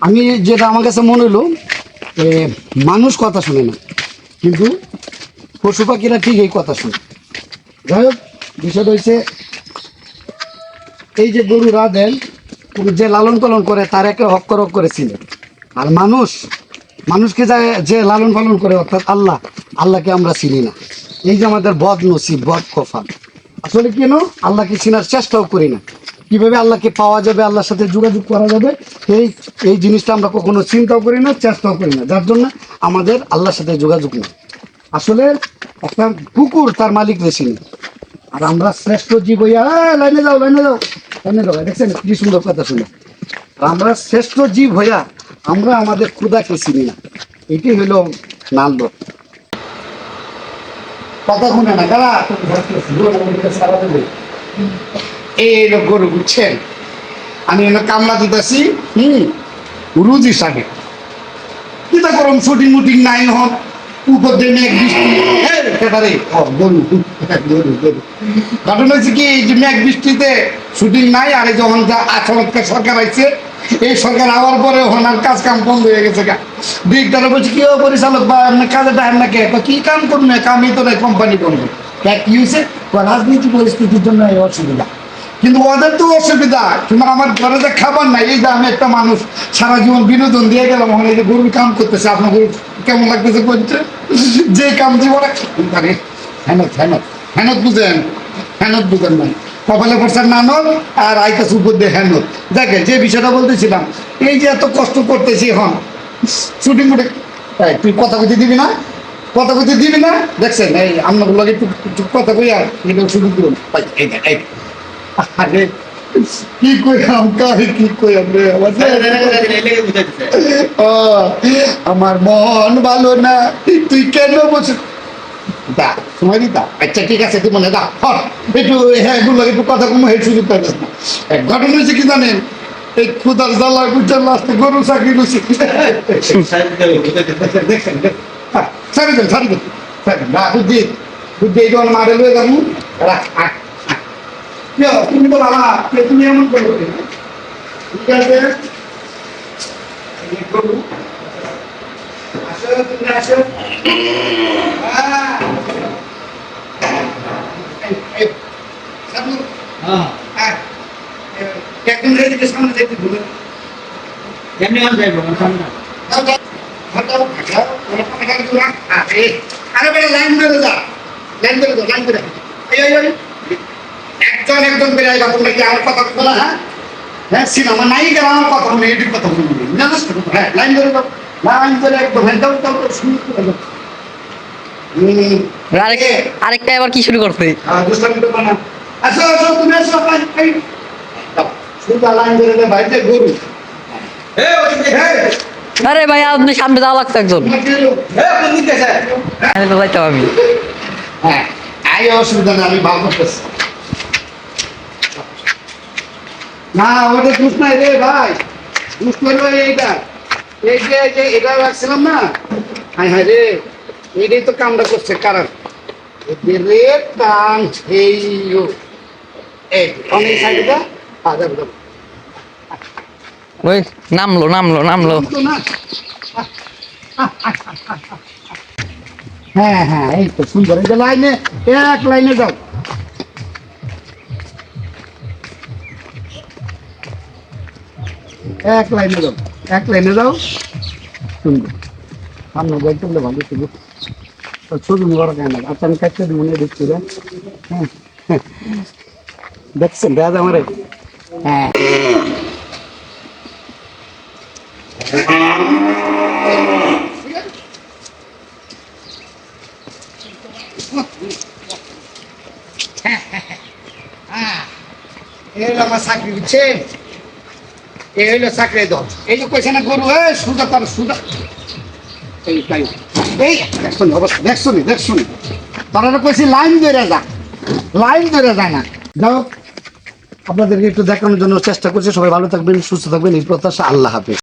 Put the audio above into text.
আমি যেটা আমার কাছে মনে হলো মানুষ কথা শুনে না, কিন্তু পশু পাখিরা ঠিক এই কথা শুনে। যাই হোক, বিষয়টা হচ্ছে এই যে গরুরা দেন যে লালন পালন করে, তার একটা হক্কর করে ছিল আর মানুষ, মানুষকে যা- যে লালন পালন করে, অর্থাৎ আল্লাহ, আল্লাহকে আমরা চিনি না। এই যে আমাদের বদ নসিব বদ কফা আসলে কেন? আল্লাহকে চিনার চেষ্টাও করি না। কীভাবে আল্লাহকে পাওয়া যাবে, আল্লাহর সাথে যোগাযোগ করা যাবে, এই এই জিনিসটা আমরা কখনো চিন্তাও করি না, চেষ্টাও করি না। যার জন্য আমাদের আল্লাহর সাথে যোগাযোগ নেই। আসলে একটা কুকুর তার মালিক চিনি আর আমরা শ্রেষ্ঠ জীব হইয়া লাইনে যাও লাইনে যাও লাইনে যাও দেখছেন, কি সুন্দর কথা শুনে। আমরা শ্রেষ্ঠ জীব হইয়া আমরা আমাদের ক্ষুদাকে চিনি না। এটি হইল নান্দ কথা শুনে না কারা এই হলো গরু বুঝছেন? আমি হলো কামলা দিতেছি হুম? রুজি সাগে কিতা করম শুটিং মুটিং নাই হন? উপর দিয়ে মেঘ বৃষ্টি। এই, কেটারে গরু গরু গরু ঘটনা হচ্ছে কি এই যে মেঘ বৃষ্টিতে শুটিং নাই আর এই যখন যা চমৎকার সরকার আইছে এই সরকার আওয়ার পরে ওনার কাজ কাম বন্ধ হয়ে গেছে গা। বিগদারে বলছে কি পরিচালক বা আপনার কাজে টাইম না কে? কি কাম করুন কামই তো নাই কোম্পানি বন্ধ কি হয়েছে রাজনীতি পরিস্থিতির জন্য এই অসুবিধা। কিন্তু ওদের তো অসুবিধা। কিন্তু আমার ঘরে যে খাবার নাই এই যে আমি একটা মানুষ সারা জীবন বিনোদন দিয়ে গেলাম ওখানে এই যে গরুর কাম করতেছে আপনার গরু কেমন লাগতেছে বলছে যে কাম জীবনে আরে হেনত হেনত হেনত বুঝেন হেনত বুঝেন নাই। কপালে পড়ছেন নানক আর আইতাস উপর দিয়ে হেনত। দেখেন যে বিষয়টা বলতেছিলাম এই যে এত কষ্ট করতেছি এখন শুটিং এই, তুই কথা কইতে দিবি না? কথা কইতে দিবি না? দেখছেন এই আপনার একটু কথা কই আর এটা শুরু করুন। এই আরে কি কই আম কারে কি কই আমরা? আমার মন ভালো না। তুই কেন বসে দা সময় দিতা আচ্ছা ঠিক আছে তুই মনে দা হট। একটু হ্যাঁ এগুলো একটু কথা কম করে এক ঘটনা হয়েছে কি জানেন? এই খুদার জ্বালা গুজার লাস্টে গরু চাকরি দেখছেন ছাড়ি দেন ছাড়ি দেন বুদ্ধি বুদ্ধি এই মারে লয়ে যাব। রাখ তুমি তো বাবা কে তুমি এমন করো কেন? ঠিক আছে। আসো তুমি আসো হ্যাঁ। সামনে। হ্যাঁ। একদম রেডিকে সামনে যেতে যাও। হাঁটাও, হাঁটাও। ওখানে খালি আরে, আরে বেটা, লাইন ধরে যা। লাইন ধরে যা, লাইন ধরে। এই, একজন একজন বেড়াই যখন নাকি আমার কথা বলা হ্যাঁ? হ্যাঁ সিনেমা নাই গেল আমার কথা শুনে এটির কথা শুনে জানাস তো? হ্যাঁ লাইন ধরে যাও লাইন ধরে একদম হ্যাঁ করে দাও হুম, আরেক আরেকটা এবার কি শুরু করবে আসো আসো তুমি আসো লাইন এই, যাও, সোজা লাইন ধরে দে ভাই গরু। হ্যাঁ, আরে ভাই আপনি সামনে যাওয়া লাগতো একজন। তোমার কি? আমি। হ্যাঁ অসুবিধা নেই আমি ভালো করতেছি। না ওটা দুষ নাই রে ভাই। দুষ করল এইটা এই যে এই যে এটা রাখছিলাম না। হাই হাই রে এইটাই তো কামটা করছে কারণ। রে টান এই অনেক সাইডে যা আ যাব যাব। ওই নামলো নামলো নামলো। না। হ্যাঁ হ্যাঁ এই তো সুন্দর। এই যে লাইনে এক লাইনে যাও। এক লাইনে যাও এক লাইনে যাও সুন্দর। সামনে যাই তুললে ভালো ছিল। ছবি বড় কেন? আচ্ছা আমি কাছে মনে দেখছি রে হ্যাঁ? হ্যাঁ। দেখছেন দাদা আমারে। হ্যাঁ। এই আমার চাকরি দিচ্ছে এই হইল চাকরি দল। এই যে কইছে না গরু এ সুদা তার সুদা এই তাই। এই, দেখছ নি অবস্থা, দেখছ নি তারা কইছি লাইন ধরে যা, লাইন ধরে যায় না। যাও আপনাদেরকে একটু দেখানোর জন্য চেষ্টা করছি। সবাই ভালো থাকবেন, সুস্থ থাকবেন। এই প্রত্যাশা আল্লাহ হাফেজ।